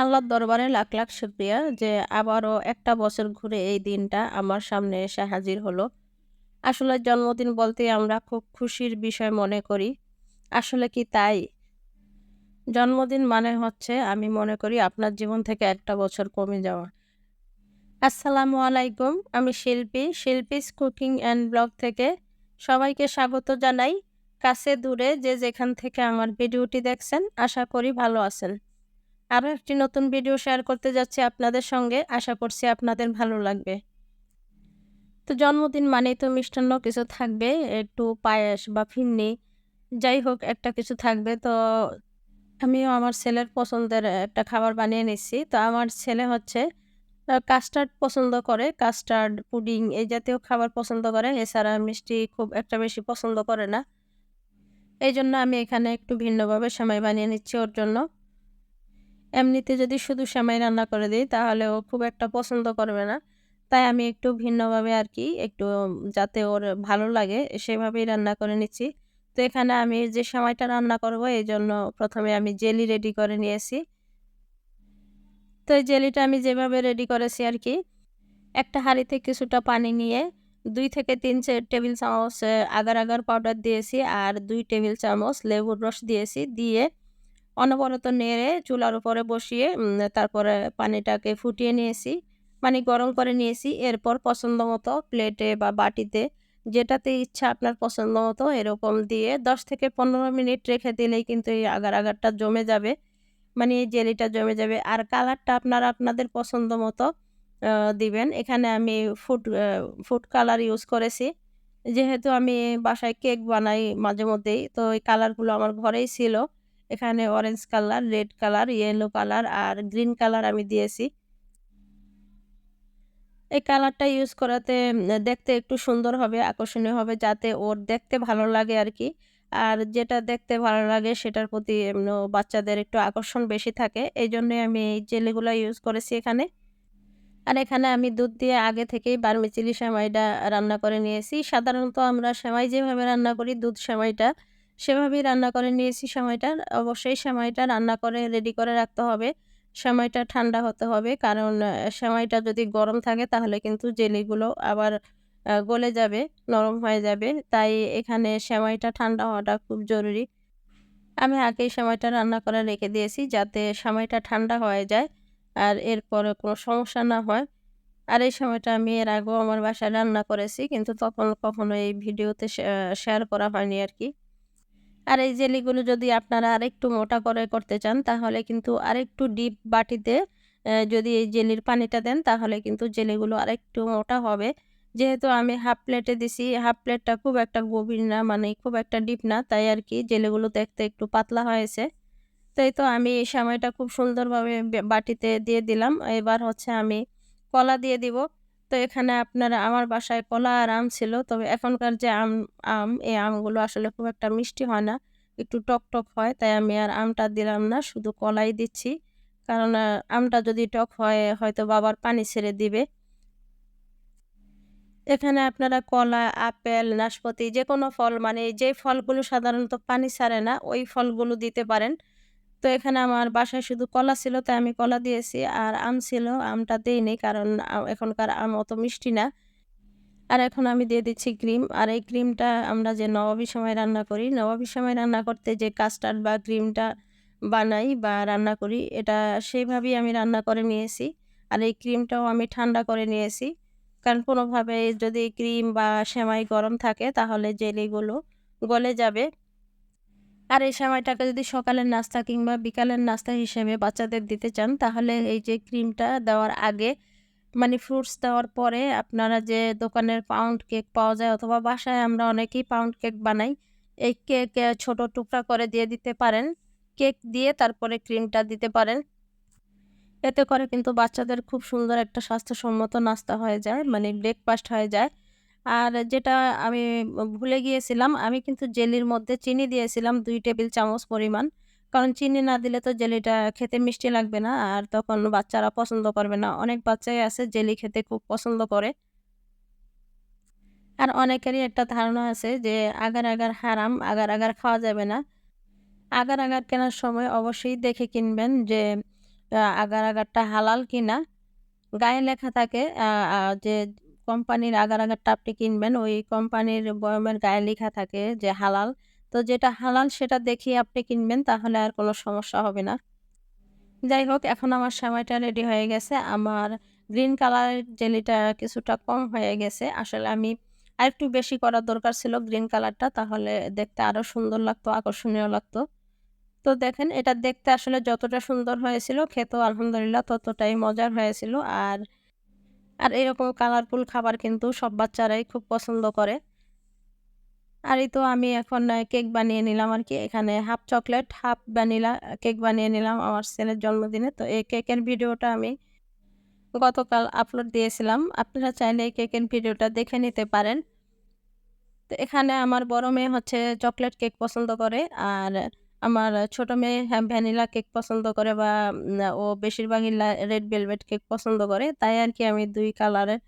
আল্লাহর দরবারে লাখ, লাখ শুকরিয়া যে আবারও একটা বছর ঘুরে এই দিনটা আমার সামনে এসে হাজির হলো। আসলে জন্মদিন বলতে আমরা খুব খুশির বিষয় মনে করি। আসলে কি তাই? জন্মদিন মানে হচ্ছে আমি মনে করি আপনার জীবন থেকে একটা বছর কমে যাওয়া। আসসালামু আলাইকুম। আমি শিল্পী, শিল্পীস কুকিং অ্যান্ড ব্লগ থেকে সবাইকে স্বাগত জানাই। কাছে দূরে যে যেখান থেকে আমার ভিডিওটি দেখছেন আশা করি ভালো আছেন। আরও একটি নতুন ভিডিও শেয়ার করতে যাচ্ছি আপনাদের সঙ্গে। আশা করছি আপনাদের ভালো লাগবে। তো জন্মদিন মানেই তো মিষ্টান্ন কিছু থাকবে, একটু পায়েস বা ফিন্নি যাই হোক একটা কিছু থাকবে। তো আমিও আমার ছেলের পছন্দের একটা খাবার বানিয়ে নিচ্ছি। তো আমার ছেলে হচ্ছে কাস্টার্ড পছন্দ করে কাস্টার্ড পুডিং এই জাতীয় খাবার পছন্দ করে। এছাড়া মিষ্টি খুব একটা বেশি পছন্দ করে না। এই জন্য আমি এখানে একটু ভিন্নভাবে সময় বানিয়ে নিচ্ছি ওর জন্য। এমনিতে যদি শুধু সেমাই রান্না করে দিই তাহলে ও খুব একটা পছন্দ করবে না। তাই আমি একটু ভিন্নভাবে আর কি, একটু যাতে ওর ভালো লাগে, সেভাবেই রান্না করে নিচ্ছি। তো এখানে আমি যে সেমাইটা রান্না করব, এই জন্য প্রথমে আমি জেলি রেডি করে নিয়েছি। তো এই জেলিটা আমি যেভাবে রেডি করেছি আর কি, একটা হাঁড়িতে কিছুটা পানি নিয়ে দুই থেকে তিন টেবিল চামচ, আগার আগার পাউডার দিয়েছি আর দুই টেবিল চামচ লেবুর রস দিয়েছি, দিয়ে অনবরত নেড়ে চুলার উপরে বসিয়ে তারপরে পানিটাকে ফুটিয়ে নিয়েছি। পানি গরম করে নিয়েছি। এরপর পছন্দ মতো প্লেটে বা বাটিতে যেটাতে ইচ্ছা আপনার পছন্দ মতো এরকম দিয়ে দশ থেকে পনেরো মিনিট রেখে দিলেই কিন্তু এই আগার আগারটা জমে যাবে। মানে এই জেলিটা জমে যাবে। আর কালারটা আপনারা আপনাদের পছন্দ মতো দিবেন। এখানে আমি ফুড ফুড কালার ইউজ করেছি। যেহেতু আমি বাসায় কেক বানাই মাঝে মধ্যেই, তো এই কালারগুলো আমার ঘরেই ছিল। এখানে orange colour red colour yellow colour আর গ্রিন কালার আমি দিয়েছি। এই কালারটা ইউজ করাতে, দেখতে একটু সুন্দর হবে, আকর্ষণীয় হবে, যাতে ওর দেখতে ভালো লাগে আর কি। আর যেটা দেখতে ভালো লাগে, সেটার প্রতি বাচ্চাদের একটু আকর্ষণ বেশি থাকে। এই জন্যই আমি এই জেলিগুলো ইউজ করেছি এখানে। আর এখানে আমি দুধ দিয়ে আগে থেকেই বারমিচিলি সেমাইটা রান্না করে নিয়েছি। সাধারণত আমরা সেমাই যেভাবে রান্না করি, দুধ সেমাইটা সেভাবেই রান্না করে নিয়েছি সময়টা। অবশ্যই সময়টা রান্না করে রেডি করে রাখতে হবে। সময়টা ঠান্ডা হতে হবে। কারণ সময়টা যদি গরম থাকে তাহলে কিন্তু জেলিগুলো আবার গলে যাবে, নরম হয়ে যাবে। তাই এখানে সেমাইটা ঠান্ডা হওয়াটা খুব জরুরি। আমি আগেই সময়টা রান্না করে রেখে দিয়েছি যাতে সময়টা ঠান্ডা হয়ে যায় আর এরপরে কোনো সমস্যা না হয়। আর এই সময়টা আমি এর আগেও আমার বাসায় রান্না করেছি কিন্তু তখন কখনো এই ভিডিওতে শেয়ার করা হয়নি আর কি আর এই জেলিগুলো যদি আপনারা আরেকটু মোটা করে করতে চান, তাহলে কিন্তু আরেকটু ডিপ বাটিতে যদি এই জেলির পানিটা দেন, তাহলে কিন্তু জেলিগুলো আরেকটু মোটা হবে। যেহেতু আমি হাফ প্লেটে দিছি, হাফ প্লেটটা খুব একটা গভীর না মানে খুব একটা ডিপ না, তাই আর কি জেলেগুলো দেখতে একটু পাতলা হয়েছে। তাই তো আমি এই সময়টা খুব সুন্দরভাবে বাটিতে দিয়ে দিলাম। এবার হচ্ছে আমি কলা দিয়ে দিব। তো এখানে আপনারা আমার বাসায় কলা আর আম ছিল। তবে এখনকার যে আম আম, এই আমগুলো আসলে খুব একটা মিষ্টি হয় না, একটু টক টক হয়, তাই আমি আর আমটা দিলাম না, শুধু কলাই দিচ্ছি। কারণ আমটা যদি টক হয়, হয়তো বাবার পানি ছেড়ে দিবে। এখানে আপনারা কলা, আপেল, নাশপাতি যে কোনো ফল মানে যে ফলগুলো সাধারণত পানি ছাড়ে না, ওই ফলগুলো দিতে পারেন। তো এখানে আমার বাসায় শুধু কলা ছিল, তাই আমি কলা দিয়েছি। আর আম ছিল, আমটা দেইনি, কারণ এখনকার আম অত মিষ্টি না। আর এখন আমি দিয়ে দিচ্ছি ক্রিম। আর এই ক্রিমটা আমরা যে নবাবি সময় রান্না করি, নবাবি সময় রান্না করতে যে কাস্টার্ড বা ক্রিমটা বানাই বা রান্না করি, এটা সেইভাবেই আমি রান্না করে নিয়েছি। আর এই ক্রিমটাও আমি ঠান্ডা করে নিয়েছি। কারণ কোনোভাবে যদি ক্রিম বা সেমাই গরম থাকে, তাহলে জেলিগুলো গলে যাবে। আর এই সময়টাকে যদি সকালের নাস্তা কিংবা বিকালের নাস্তা হিসেবে বাচ্চাদের দিতে চান, তাহলে এই যে ক্রিমটা দেওয়ার আগে মানে ফ্রুটস দেওয়ার পরে আপনারা যে দোকানের পাউন্ড কেক পাওয়া যায় অথবা বাসায় আমরা অনেকেই পাউন্ড কেক বানাই, এই কেক ছোট টুকরা করে দিয়ে দিতে পারেন। কেক দিয়ে তারপরে ক্রিমটা দিতে পারেন। এতে করে কিন্তু বাচ্চাদের খুব সুন্দর একটা স্বাস্থ্যসম্মত নাস্তা হয়ে যায় মানে ব্রেকফাস্ট হয়ে যায়। আর যেটা আমি ভুলে গিয়েছিলাম, আমি কিন্তু জেলির মধ্যে চিনি দিয়েছিলাম দুই টেবিল চামচ পরিমাণ। কারণ চিনি না দিলে তো জেলিটা খেতে মিষ্টি লাগবে না আর তখন বাচ্চারা পছন্দ করবে না। অনেক বাচ্চাই আছে জেলি খেতে খুব পছন্দ করে। আর অনেকেরই একটা ধারণা আছে যে আগার আগার হারাম, আগার আগার খাওয়া যাবে না। আগার আগার কেনার সময় অবশ্যই দেখে কিনবেন যে আগার-আগারটা হালাল কিনা। গায়ে লেখা থাকে যে কোম্পানির আগার-আগারটা আপনি কিনবেন ওই কোম্পানির বয়ামের গায়ে লেখা থাকে যে হালাল। তো যেটা হালাল সেটা দেখিয়ে আপনি কিনবেন তাহলে আর কোনো সমস্যা হবে না। যাই হোক এখন আমার সেমাইটা রেডি হয়ে গেছে। আমার গ্রিন কালারের জেলিটা কিছুটা কম হয়ে গেছে। আসলে আমি আরেকটু বেশি করার দরকার ছিল গ্রিন কালারটা তাহলে দেখতে আরও সুন্দর লাগতো, আকর্ষণীয় লাগতো। তো দেখেন এটা দেখতে আসলে যতটা সুন্দর হয়েছিল খেতেও আলহামদুলিল্লাহ ততটাই মজার হয়েছিল। আর, আর এরকম কালারফুল খাবার কিন্তু সব বাচ্চারাই খুব পছন্দ করে। আর এই তো আমি এখন কেক বানিয়ে নিলাম আর কি এখানে half chocolate, half vanilla cake বানিয়ে নিলাম আমার ছেলের জন্মদিনে। তো এই কেকের ভিডিওটা আমি গতকাল আপলোড দিয়েছিলাম। আপনারা চাইলে এই কেকের ভিডিওটা দেখে নিতে পারেন। তো এখানে আমার বড় মেয়ে হচ্ছে চকলেট কেক পছন্দ করে। আর আমার ছোট মেয়ে ভ্যানিলা কেক পছন্দ করে বা ও বেশিরভাগই রেড ভেলভেট কেক পছন্দ করে। তাই আর কি আমি দুই কালারের,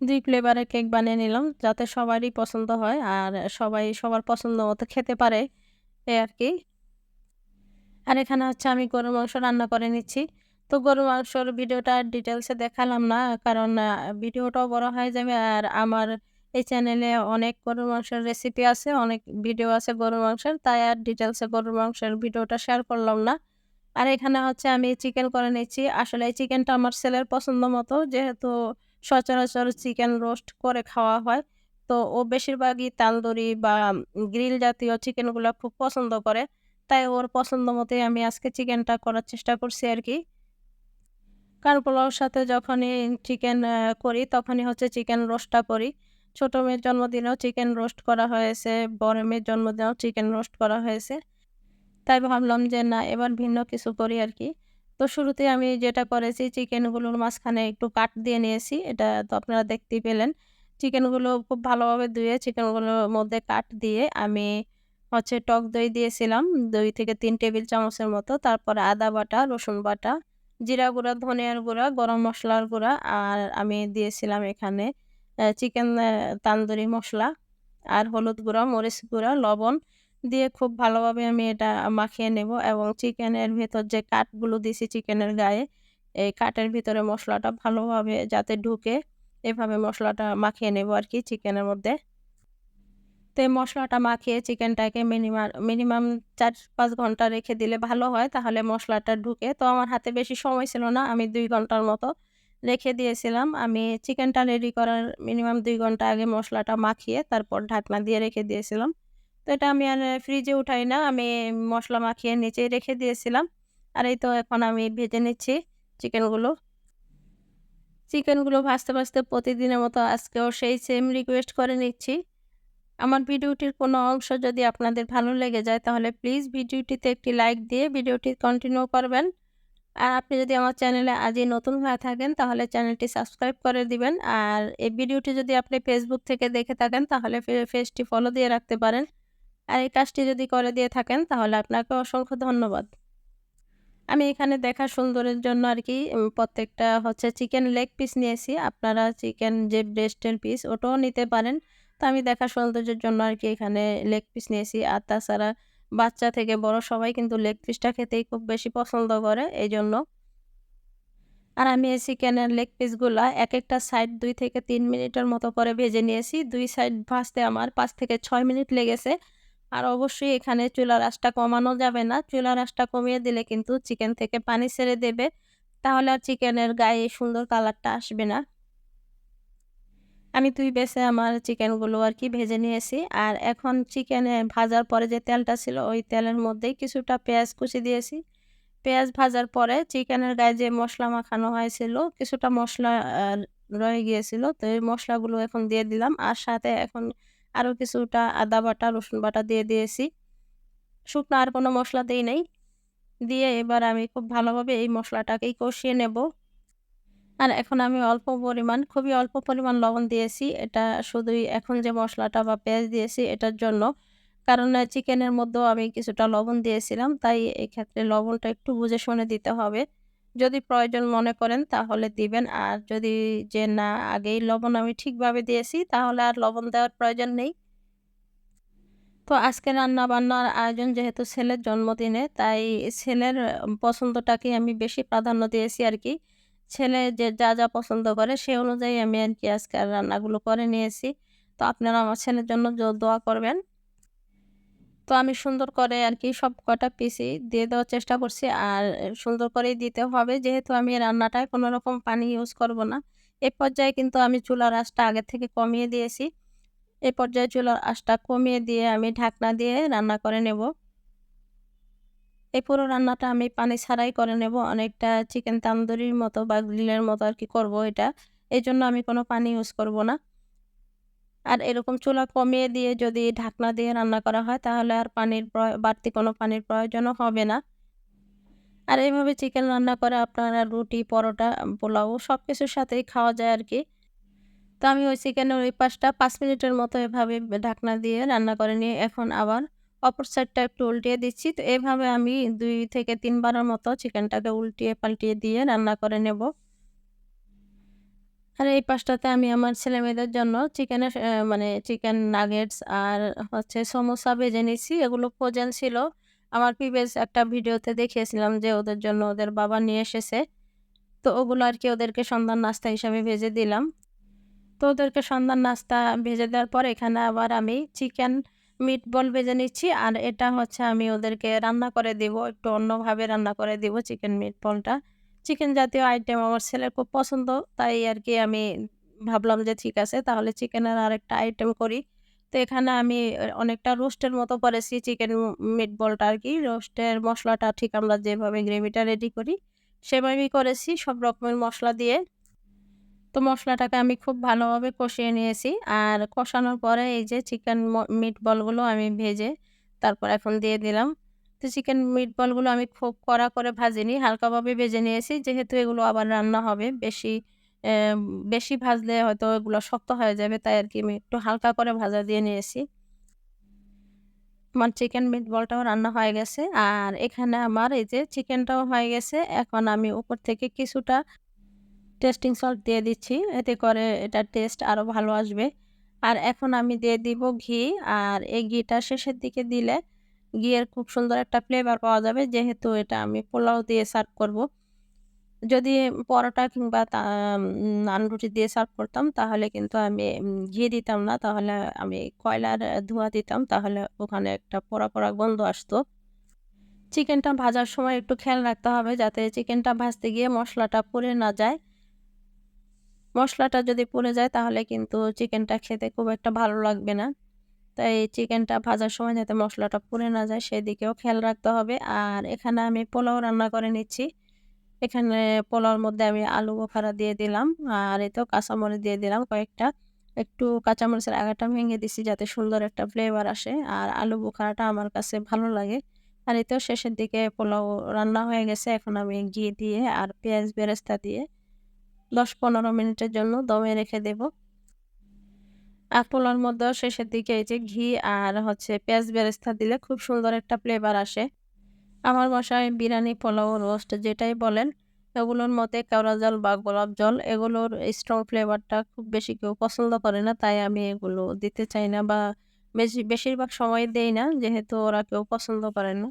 দুই ফ্লেভারের কেক বানিয়ে নিলাম যাতে সবারই পছন্দ হয় আর সবাই সবার পছন্দ মতো খেতে পারে, এ আর কি আর এখানে হচ্ছে আমি গরুর মাংস রান্না করে নিচ্ছি। তো গরুর মাংসর ভিডিওটা ডিটেলসে দেখালাম না। কারণ ভিডিওটাও বড় হয়ে যাবে আর আমার এই চ্যানেলে অনেক গরুর মাংসের রেসিপি আছে, অনেক ভিডিও আছে গরুর মাংসের। তাই আর ডিটেলসে গরুর মাংসের ভিডিওটা শেয়ার করলাম না। আর এখানে হচ্ছে আমি চিকেন করে নিচ্ছি। আসলে এই চিকেনটা আমার ছেলের পছন্দ মতো যেহেতু সচরাচর চিকেন রোস্ট করে খাওয়া হয়। তো ও বেশিরভাগই তান্দুরি বা গ্রিল জাতীয় চিকেনগুলো খুব পছন্দ করে। তাই ওর পছন্দ মতোই আমি আজকে চিকেনটা করার চেষ্টা করছি আরকি। কারু পোলাওর সাথে যখনই চিকেন করি তখনই হচ্ছে চিকেন রোস্টটা করি। ছোট মেয়ের জন্মদিনেও চিকেন রোস্ট করা হয়েছে, বড় মেয়ের জন্মদিনেও চিকেন রোস্ট করা হয়েছে। তাই ভাবলাম যে না এবার ভিন্ন কিছু করি আর কি তো শুরুতে আমি যেটা করেছি চিকেনগুলোর মাঝখানে একটু কাট দিয়ে নিয়েছি। এটা তো আপনারা দেখতেই পেলেন। চিকেনগুলো খুব ভালোভাবে ধুয়ে চিকেনগুলোর মধ্যে কাট দিয়ে আমি হচ্ছে টক দই দিয়েছিলাম ২ থেকে তিন টেবিল চামচের মতো। তারপরে আদা বাটা, রসুন বাটা, জিরা গুঁড়া, ধনিয়ার গুঁড়া, গরম মশলার গুঁড়া আর আমি দিয়েছিলাম এখানে চিকেন তান্দুরি মশলা আর হলুদ গুঁড়া, মরিচ গুঁড়া, লবণ দিয়ে খুব ভালোভাবে আমি এটা মাখিয়ে নেব এবং চিকেনের ভেতর যে কাঠগুলো দিছি চিকেনের গায়ে, এই কাঠের ভিতরে মশলাটা ভালোভাবে যাতে ঢুকে এভাবে মশলাটা মাখিয়ে নেব আর কি চিকেনের মধ্যে। তো এই মশলাটা মাখিয়ে চিকেনটাকে মিনিমাম মিনিমাম ৪-৫ ঘণ্টা রেখে দিলে ভালো হয় তাহলে মশলাটা ঢুকে। তো আমার হাতে বেশি সময় ছিল না। আমি দুই ঘণ্টার মতো রেখে দিয়েছিলাম। আমি চিকেনটা রেডি করার মিনিমাম দুই ঘণ্টা আগে মশলাটা মাখিয়ে তারপর ঢাকনা দিয়ে রেখে দিয়েছিলাম। তো এটা আমি আর ফ্রিজে উঠাই না। আমি মশলা মাখিয়ে নিচেই রেখে দিয়েছিলাম। আর এই তো এখন আমি ভেজে নিচ্ছি চিকেনগুলো। চিকেনগুলো ভাজতে, ভাজতে প্রতিদিনের মতো আজকেও সেই সেম রিকোয়েস্ট করে নিচ্ছি। আমার ভিডিওটির কোনো অংশ যদি আপনাদের ভালো লেগে যায় তাহলে প্লিজ ভিডিওটিতে একটি লাইক দিয়ে ভিডিওটি কন্টিনিউ করবেন। আর আপনি যদি আমার চ্যানেলে আজই নতুন হয়ে থাকেন, তাহলে চ্যানেলটি সাবস্ক্রাইব করে দিবেন। আর এই ভিডিওটি যদি আপনি ফেসবুক থেকে দেখে থাকেন, তাহলে ফে, পেজটি ফলো দিয়ে রাখতে পারেন। আর এই কাজটি যদি করে দিয়ে থাকেন, তাহলে আপনাকে অসংখ্য ধন্যবাদ। আমি এখানে দেখা সুন্দরের জন্য আর কি প্রত্যেকটা হচ্ছে চিকেন লেগ পিস নিয়েছি। আপনারা চিকেন যে ব্রেস্টের পিস ওটাও নিতে পারেন। তো আমি দেখা সৌন্দর্যের জন্য আর কি এখানে লেগ পিস নিয়েছি। আর তাছাড়া বাচ্চা থেকে বড় সবাই কিন্তু লেগ পিসটা খেতেই খুব বেশি পছন্দ করে এই জন্য আর আমি এই চিকেনের লেগ পিসগুলা একেকটা সাইড দুই থেকে তিন মিনিটের মতো করে ভেজে নিয়েছি। দুই সাইড ভাজতে আমার পাঁচ থেকে ছয় মিনিট লেগেছে। আর অবশ্যই এখানে চুলার আঁচটা কমানো যাবে না। চুলার আঁচটা কমিয়ে দিলে কিন্তু চিকেন থেকে পানি ছেড়ে দেবে। তাহলে আর চিকেনের গায়ে সুন্দর কালারটা আসবে না। আমি ২ বেছে আমার চিকেনগুলো আর কি ভেজে নিয়েছি। আর এখন চিকেনে ভাজার পরে যে তেলটা ছিল ওই তেলের মধ্যেই কিছুটা পেঁয়াজ কুচি দিয়েছি। পেঁয়াজ ভাজার পরে চিকেনের গায়ে যে মশলা মাখানো হয়েছিল কিছুটা মশলা রয়ে গিয়েছিল। তো এই মশলাগুলো এখন দিয়ে দিলাম। আর সাথে এখন আরও কিছুটা আদা বাটা, রসুন বাটা দিয়ে দিয়েছি। শুকনো আর কোনো মসলা দেই নাই। দিয়ে এবার আমি খুব ভালোভাবে এই মশলাটাকেই কষিয়ে নেব। আর এখন আমি অল্প পরিমাণ, খুবই অল্প পরিমাণ লবণ দিয়েছি। এটা শুধুই এখন যে মশলাটা বা পেঁয়াজ দিয়েছি এটার জন্য। কারণ চিকেনের মধ্যেও আমি কিছুটা লবণ দিয়েছিলাম। তাই এক্ষেত্রে লবণটা একটু বুঝে শুনে দিতে হবে। যদি প্রয়োজন মনে করেন তাহলে দিবেন। আর যদি যে না আগেই লবণ আমি ঠিকভাবে দিয়েছি তাহলে আর লবণ দেওয়ার প্রয়োজন নেই। তো আজকে রান্না-বান্নার আয়োজন যেহেতু ছেলের জন্মদিনে, তাই ছেলের আ পছন্দটাকেই আমি বেশি প্রাধান্য দিয়েছি আরকি। ছেলে যে যা, যা পছন্দ করে সে অনুযায়ী আমি আর কি আজকে রান্নাগুলো করে নিয়েছি। তো আপনারা আমার ছেলের জন্য দোয়া করবেন। তো আমি সুন্দর করে আর কি সব কটা পিসি দিয়ে দেওয়ার চেষ্টা করছি। আর সুন্দর করেই দিতে হবে যেহেতু আমি রান্নাটায় কোনো রকম পানি ইউজ করব না। এ পর্যায়ে কিন্তু আমি চুলার আঁচটা আগে থেকে কমিয়ে দিয়েছি। এ পর্যায়ে চুলার আঁচটা কমিয়ে দিয়ে আমি ঢাকনা দিয়ে রান্না করে নেব। এই পুরো রান্নাটা আমি পানি ছাড়াই করে নেব। অনেকটা চিকেন তান্দুরির মতো বা গ্রিলের মতো আর কি করব এটা। এই জন্য আমি কোনো পানি ইউজ করব না। আর এরকম চুলা কমিয়ে দিয়ে যদি ঢাকনা দিয়ে রান্না করা হয় তাহলে আর পানির প্রয় বাড়তি কোনো পানির প্রয়োজনও হবে না। আর এইভাবে চিকেন রান্না করে আপনারা রুটি, পরোটা, পোলাও সব কিছুর সাথেই খাওয়া যায় আর কি তো আমি ওই চিকেনের ওই পাশটা পাঁচ মিনিটের মতো এভাবে ঢাকনা দিয়ে রান্না করে নিয়ে এখন আবার অপর সাইডটা একটু উল্টিয়ে দিচ্ছি। তো এভাবে আমি দুই থেকে তিনবারের মতো চিকেনটাকে উল্টিয়ে পাল্টিয়ে দিয়ে রান্না করে নেব। আর এই পাশটাতে আমি আমার ছেলেমেয়েদের জন্য চিকেনের মানে চিকেন নাগেটস আর হচ্ছে সমোসা ভেজে নিচ্ছি। এগুলো ফ্রোজেন ছিল। আমার প্রিভিয়াস একটা ভিডিওতে দেখিয়েছিলাম যে ওদের জন্য ওদের বাবা নিয়ে এসেছে। তো ওগুলো আর কি ওদেরকে সন্ধ্যার নাস্তা হিসাবে ভেজে দিলাম। তো ওদেরকে সন্ধ্যার নাস্তা ভেজে দেওয়ার পর এখানে আবার আমি চিকেন মিটবল ভেজে নিচ্ছি। আর এটা হচ্ছে আমি ওদেরকে রান্না করে দিব। একটু অন্যভাবে রান্না করে দিব চিকেন মিটবলটা। চিকেন জাতীয় আইটেম আমার ছেলের খুব পছন্দ। তাই আর কি আমি ভাবলাম যে ঠিক আছে, তাহলে চিকেনের আরেকটা আইটেম করি। তো এখানে আমি অনেকটা রোস্টের মতো করেছি চিকেন মিটবলটা আরকি। রোস্টের মশলাটা ঠিক আমরা যেভাবে গ্রেভিটা রেডি করি, সেভাবেই করেছি, সব রকমের মশলা দিয়ে। তো মশলাটাকে আমি খুব ভালোভাবে কষিয়ে নিয়েছি। আর কষানোর পরে এই যে চিকেন ম মিটবলগুলো আমি ভেজে তারপর এখন দিয়ে দিলাম। তো চিকেন মিটবলগুলো আমি খুব কড়া করে ভাজিনি, হালকাভাবে ভেজে নিয়েছি। যেহেতু এগুলো আবার রান্না হবে বেশি বেশি ভাজলে হয়তো এগুলো শক্ত হয়ে যাবে তাই আর কি আমি একটু হালকা করে ভাজা দিয়ে নিয়েছি। আমার চিকেন মিটবলটাও রান্না হয়ে গেছে। আর এখানে আমার এই যে চিকেনটাও হয়ে গেছে। এখন আমি উপর থেকে কিছুটা টেস্টিং সল্ট দিয়ে দিচ্ছি। এতে করে এটার টেস্ট আরও ভালো আসবে। আর এখন আমি দিয়ে দিব ঘি। আর এই ঘিটা শেষের দিকে দিলে ঘিয়ের খুব সুন্দর একটা ফ্লেভার পাওয়া যাবে। যেহেতু এটা আমি পোলাও দিয়ে সার্ভ করব। যদি পরোটা কিংবা নান রুটি দিয়ে সার্ভ করতাম তাহলে কিন্তু আমি ঘি দিতাম না। তাহলে আমি কয়লার ধোঁয়া দিতাম। তাহলে ওখানে একটা পোড়া, পোড়া গন্ধ আসতো। চিকেনটা ভাজার সময় একটু খেয়াল রাখতে হবে যাতে চিকেনটা ভাজতে গিয়ে মশলাটা পুড়ে না যায়। মসলাটা যদি পুড়ে যায় তাহলে কিন্তু চিকেনটা খেতে খুব একটা ভালো লাগবে না। তাই চিকেনটা ভাজার সময় যাতে মশলাটা পুড়ে না যায় সেদিকেও খেয়াল রাখতে হবে। আর এখানে আমি পোলাও রান্না করে নিচ্ছি। এখানে পোলাওর মধ্যে আমি আলু বোখারা দিয়ে দিলাম। আর এতেও কাঁচামরিচ দিয়ে দিলাম কয়েকটা। একটু কাঁচামরিচের আগাটা ভেঙে দিছি যাতে সুন্দর একটা ফ্লেভার আসে। আর আলু বোখারাটা আমার কাছে ভালো লাগে। আর এতেও শেষের দিকে পোলাও রান্না হয়ে গেছে। এখন আমি ঘি দিয়ে আর পেঁয়াজ বেরেস্তা দিয়ে ১০-১৫ মিনিটের জন্য দমে রেখে দেব। আর পোলাওর মধ্যেও শেষের দিকে এই যে ঘি আর হচ্ছে পেঁয়াজ বেরেস্তা দিলে খুব সুন্দর একটা ফ্লেভার আসে। আমার বাসায় বিরিয়ানি, পোলাও, রোস্ট যেটাই বলেন এগুলোর মতে কেওড়া জল বা গোলাপ জল এগুলোর স্ট্রং ফ্লেভারটা খুব বেশি কেউ পছন্দ করে না। তাই আমি এগুলো দিতে চাই না বা বেশি বেশিরভাগ সময় দেই না যেহেতু ওরা কেউ পছন্দ করে না।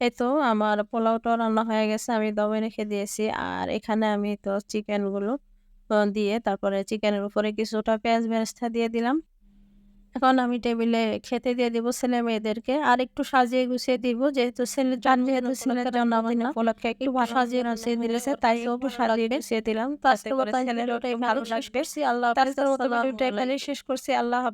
এই তো আমার পোলাওটাও রান্না হয়ে গেছে। আমি দমে রেখে দিয়েছি। আর এখানে আমি তো চিকেনগুলো দিয়ে তারপরে চিকেনের উপরে কিছুটা পেঁয়াজ বেরেস্তা দিয়ে দিলাম। এখন আমি টেবিলে খেতে দিয়ে দিব ছেলে-মেয়েদেরকে। আর একটু সাজিয়ে গুছিয়ে দিব যেহেতু ছেলের ছেলের উপলক্ষে একটু সাজিয়ে গুছিয়ে দিয়েছে তাই ওকে সাজিয়ে গুছিয়ে দিলাম। তো ছেলের ওটাই ভালো লাগবে। আল্লাহ মতো শেষ করছি। আল্লাহ।